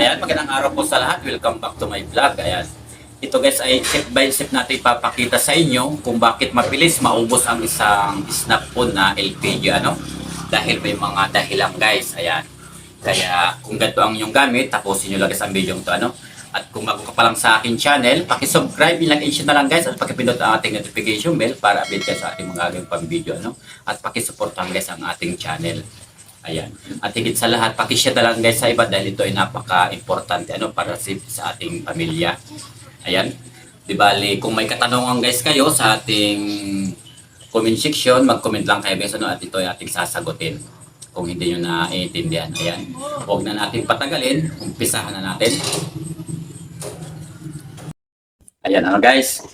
Ayan, magandang araw po sa lahat. Welcome back to my vlog. Ayan. Ito guys ay step by step natin ipapakita sa inyo kung bakit mabilis maubos ang isang snap phone na LPG ano. Dahil may mga dahilan guys. Ayan. Kaya kung ganito ang inyong gamit, tapusin nyo lang guys ang video to ano. At kung bago ka pa lang sa akin channel, pakisubscribe, ilagay na lang guys at pakipindot ang ating notification bell para update kayo sa ating mga gagawin pang video ano. At pakisuportahan guys ang ating channel. Ayan. At higit sa lahat, pakishare na lang guys sa iba dahil ito ay napaka-importante ano, para sa, ating pamilya. Ayan. Di bali, kung may katanungan guys kayo sa ating comment section, mag-comment lang kayo guys ano, at ito ay ating sasagutin. Kung hindi nyo naiintindihan. Ayan. Huwag na natin patagalin. Umpisahan na natin. Ayan ano guys.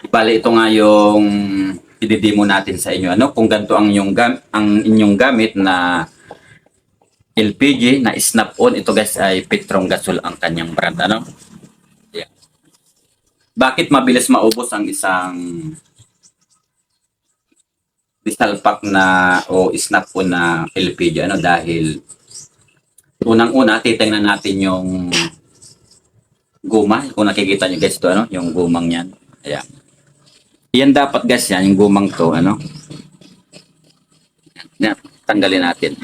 Di bali, ito nga yung ididemo natin sa inyo. Ano? Kung ganito ang inyong, gam- ang inyong gamit na LPG na snap-on. Ito guys ay Petron Gasol ang kanyang brand. Ano? Yeah. Bakit mabilis maubos ang isang diesel pack na o snap-on na LPG? Ano? Dahil unang-una, titingnan natin yung guma. Kung nakikita nyo guys to ano, yung gumang yan. Ayan. Yan dapat guys yan, yung gumang to, ano. Yan, tanggalin natin.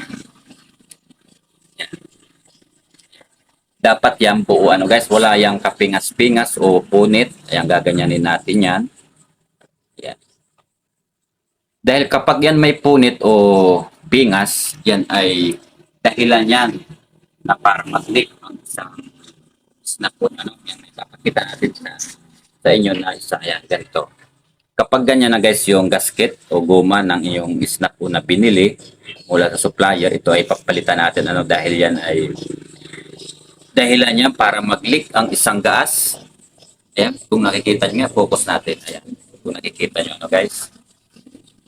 Dapat yan buo, ano guys, wala yang kapingas-pingas o punit. Ayan, gaganyanin natin yan. Yan. Dahil kapag yan may punit o pingas, yan ay dahilan yan na para mag-leak ang isang snap po ano yan ipapakita natin sa sa inyo na isa yan ganito kapag ganyan na guys yung gasket o guma ng iyong snap po na binili mula sa supplier ito ay papalitan natin ano dahil yan ay dahilan niya para mag-leak ang isang gas. Ayan kung nakikita niyo focus natin. Ayan kung nakikita niyo ano guys?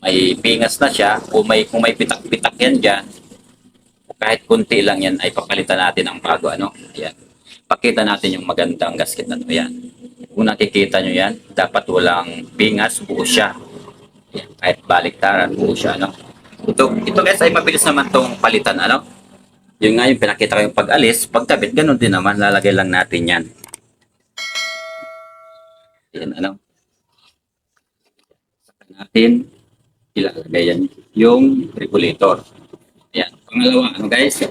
May pingas na siya. O may kung may pitak-pitak yan dyan kahit kunti lang yan ay papalitan natin ang bago ano? Ayan. Pakita natin yung magandang gasket na to. Yan kung nakikita nyo yan dapat walang pingas buo siya. Ayan, kahit baliktaran buo siya ano? Ito, ito guys ay mabilis naman tong palitan ano yun nga yung pinakita ko yung pag-alis pagkabit ganun din naman lalagay lang natin yan yan ano saka natin ilalagay yan yung regulator Ayan. Pangalawa, ano guys?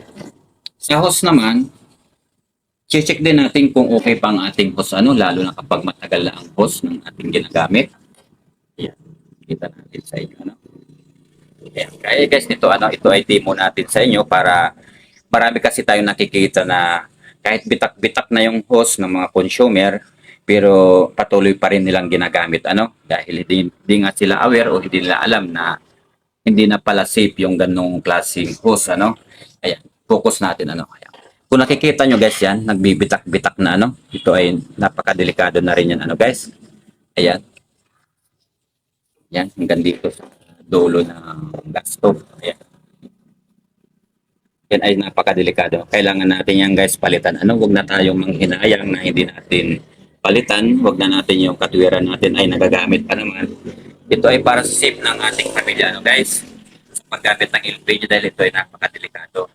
Sa hose naman, check din natin kung okay pa ang ating hose, ano, lalo na kapag matagal na ang hose ng ating ginagamit. Ayan. Kita natin sa inyo, ano. Ayan. Kaya guys, ito, ano, ito ay demo natin sa inyo para marami kasi tayong nakikita na kahit bitak-bitak na yung hose ng mga consumer, pero patuloy pa rin nilang ginagamit, ano, dahil hindi, hindi nga sila aware o hindi nila alam na hindi na pala safe yung ganong klaseng hose, ano. Ayan, focus natin, ano. Ayan. Kung nakikita nyo guys yan, nagbibitak-bitak na, ano. Ito ay napakadelikado na rin yan, ano guys. Ayan. Yan, hanggang dito sa dulo ng stove. Ayan. Yan ay napakadelikado. Kailangan natin yan guys palitan. Ano, wag na tayong manghinayang na hindi natin palitan. Wag na natin yung katwiran natin ay nagagamit pa naman. Ito ay para sa safe ng ating pamilya, ano guys. Sa paggamit ng LPG dahil ito ay napakadelikado.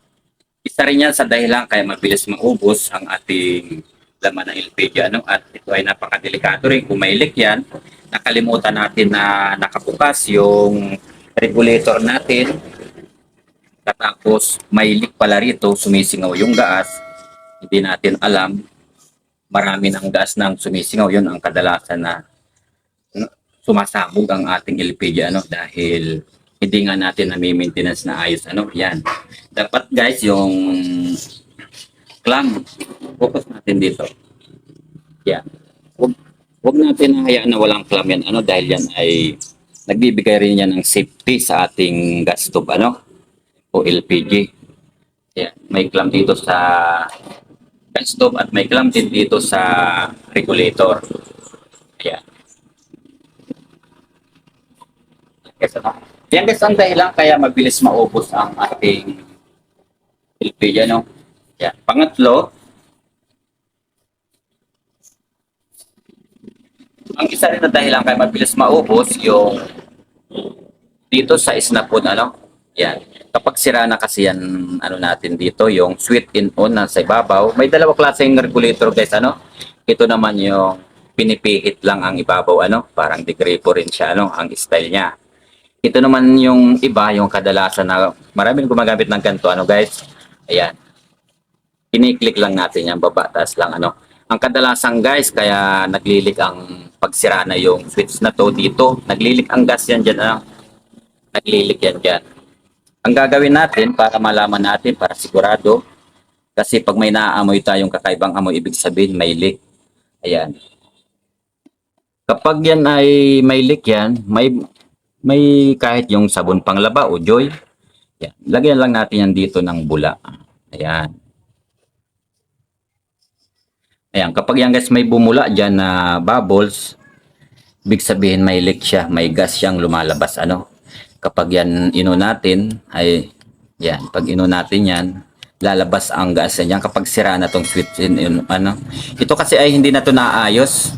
Isa rin yan sa dahilan kaya mabilis maubos ang ating laman ng LPG, ano, at ito ay napakadelikado rin. Kung may leak yan, nakalimutan natin na nakabukas yung regulator natin. Tapos may leak pala rito, sumisingaw yung gas. Hindi natin alam. Marami ng gas nang sumisingaw. Yun ang kadalasan na sumasabog ang ating LPG ano dahil hindi nga natin nami-maintenance na ayos ano yan dapat guys yung clamp focus natin dito yan wag, wag natin hayaan na walang clamp yan ano dahil yan ay nagbibigay rin yan ng safety sa ating gas stove ano o LPG yan may clamp dito sa stove at may clamp din dito sa regulator yan Yes, ano? Yan guys ang dahilan kaya mabilis maubos ang ating LPG, ano? Yan. Pangatlo, ang isa rin na dahilan kaya mabilis maubos yung dito sa snapon, ano? Yan. Kapag sira na kasi yan, ano natin dito, yung sweet in on na sa ibabaw, may dalawa klaseng regulator guys, ano? Ito naman yung pinipihit lang ang ibabaw, ano? Parang degree po rin siya, ano? Ang style niya. Ito naman yung iba, yung kadalasan na maraming gumagamit ng ganito, ano guys? Ayan. Kiniklik lang natin yan, baba, taas lang, ano? Ang kadalasan guys, kaya naglilik ang pagsira na yung switch na to dito. Naglilik ang gas yan dyan, ano? Naglilik yan dyan. Ang gagawin natin para malaman natin, para sigurado, kasi pag may naaamoy tayong kakaibang amoy, ibig sabihin may leak. Ayan. Kapag yan ay may leak yan, may may kahit yung sabon panglaba o joy, yan. lagyan lang natin yan dito ng bula. Ayan. Ayan, kapag yan guys may bumula dyan na bubbles, big sabihin may leak siya, may gas siyang lumalabas. Ano? Kapag yan ino natin, ay yan, pag ino natin yan, lalabas ang gas niyan kapag sira na tong switch in, in- ano. Ito kasi ay hindi na to naayos.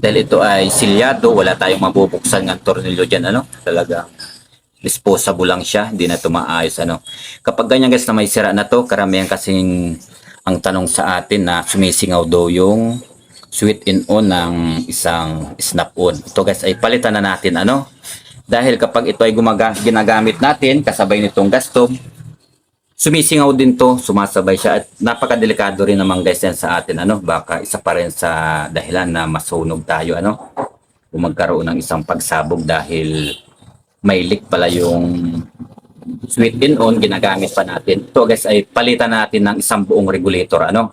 Dahil ito ay silyado, wala tayong mabubuksan ng tornilyo dyan, ano? Talaga disposable lang siya, hindi na to maayos, ano? Kapag ganyan guys na may sira na to, karamihan kasing ang tanong sa atin na sumisingaw daw yung sweet in on ng isang snap on. Ito guys ay palitan na natin, ano? Dahil kapag ito ay gumaga, ginagamit natin, kasabay nitong gas stove, sumisingaw din to, sumasabay siya at napakadelikado rin naman guys yan sa atin ano, baka isa pa rin sa dahilan na masunog tayo ano, kung magkaroon ng isang pagsabog dahil may leak pala yung sweet in on ginagamit pa natin. Ito guys ay palitan natin ng isang buong regulator ano.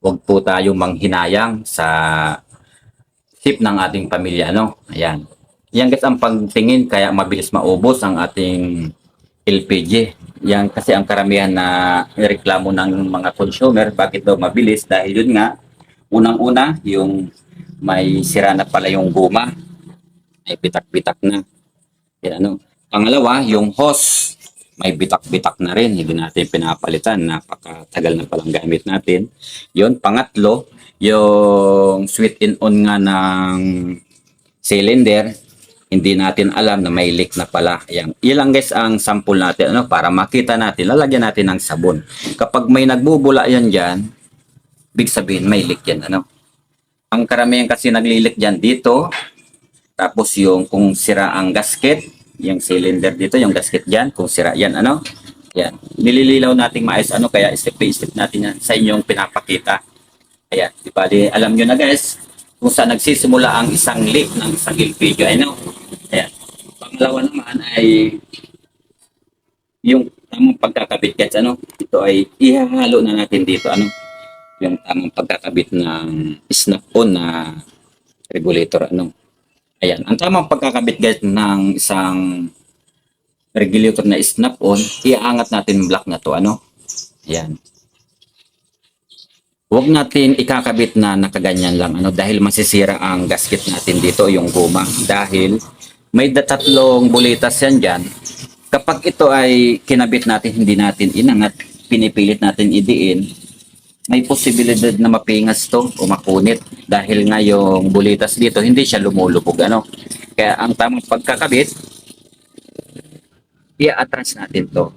Huwag po tayong manghinayang sa tip ng ating pamilya ano. Ayan. Yan guys ang pagtingin kaya mabilis maubos ang ating LPG. Yan kasi ang karamihan na reklamo ng mga consumer bakit daw mabilis dahil yun nga unang-una yung may sira na pala yung guma ay bitak-bitak na. Yan ano. Pangalawa, yung hose may bitak-bitak na rin, hindi natin pinapalitan, napakatagal na palang gamit natin. Yun, pangatlo, yung sweet in on nga ng cylinder, hindi natin alam na may leak na pala. Ayan. Ilang guys ang sample natin ano para makita natin, lalagyan natin ng sabon. Kapag may nagbubula yan diyan, big sabihin may leak yan ano. Ang karamihan kasi naglilik diyan dito. Tapos yung kung sira ang gasket, yung cylinder dito, yung gasket diyan, kung sira yan ano. Yan. Nilililaw nating maayos ano kaya step by step natin yan sa inyong pinapakita. Ayan, di ba? Di, alam nyo na guys, kung saan nagsisimula ang isang leak ng isang LPG. Ano? Pangalawa naman ay yung tamang pagkakabit guys. Ano? Ito ay ihahalo na natin dito. Ano? Yung tamang pagkakabit ng snap-on na regulator. Ano? Ayan. Ang tamang pagkakabit guys ng isang regulator na snap-on, iaangat natin block na to. Ano? Ayan. Huwag natin ikakabit na nakaganyan lang ano dahil masisira ang gasket natin dito yung guma dahil may tatlong bulitas yan dyan. Kapag ito ay kinabit natin hindi natin inangat, pinipilit natin idiin, may posibilidad na mapingas to o mapunit dahil nga yung bulitas dito hindi siya lumulubog ano. Kaya ang tamang pagkakabit, i-atras natin to.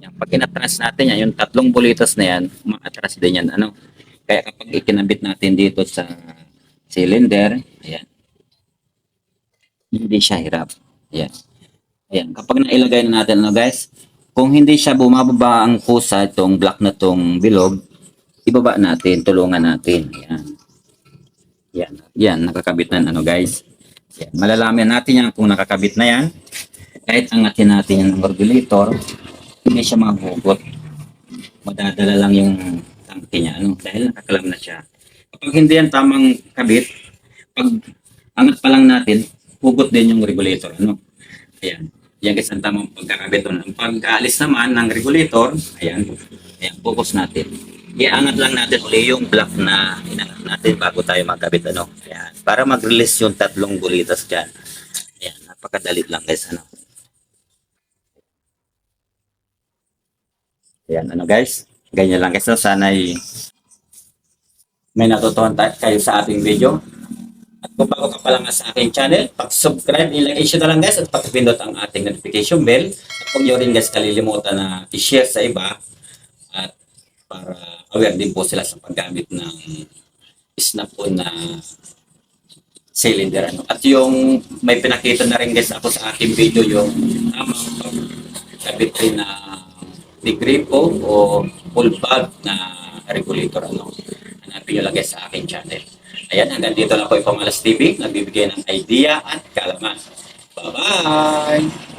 Yan, pag inatras natin yan, yung tatlong bulitas na yan, ma-atras din yan ano. Kaya kapag ikinabit natin dito sa cylinder, ayan, hindi siya hirap. Ayan. Ayan. Kapag nailagay na natin, ano guys, kung hindi siya bumababa ang kusa, itong block na itong bilog, ibaba natin, tulungan natin. Ayan. Yan. Yan, nakakabit na ano guys. Yan. Malalaman natin yan kung nakakabit na yan. Kahit angatin natin yung regulator, hindi siya mahugot. Madadala lang yung tangke niya, ano, dahil nakakalam na siya. Kapag hindi yan tamang kabit, pag angat pa lang natin, hugot din yung regulator, ano. Ayan. Yan guys ang tamang pagkakabit. Ang pag-aalis naman ng regulator, ayan, ayan, focus natin. Iangat lang natin uli yung block na inangat natin bago tayo magkabit, ano. Ayan. Para mag-release yung tatlong bulitas dyan. Ayan, napakadali lang guys, ano. Ayan, ano guys. Ganyan lang guys. So, sana ay may natutuhan tayo kayo sa ating video. Kung bago ka pa lang sa aking channel, pag-subscribe, ilagay issue na lang guys at pag-pindot ang ating notification bell. At huwag nyo rin guys kalilimutan na i-share sa iba at para aware din po sila sa paggamit ng snap-on na cylinder. Ano. At yung may pinakita na rin guys ako sa aking video yung tamang pagkabit rin na ni gripo o full bag na regulator. Ano. Hanapin nyo lang guys sa aking channel. Ayan, hanggang dito lang po yung Pamalas TV. Nagbibigay ng idea at kalaman. Bye-bye!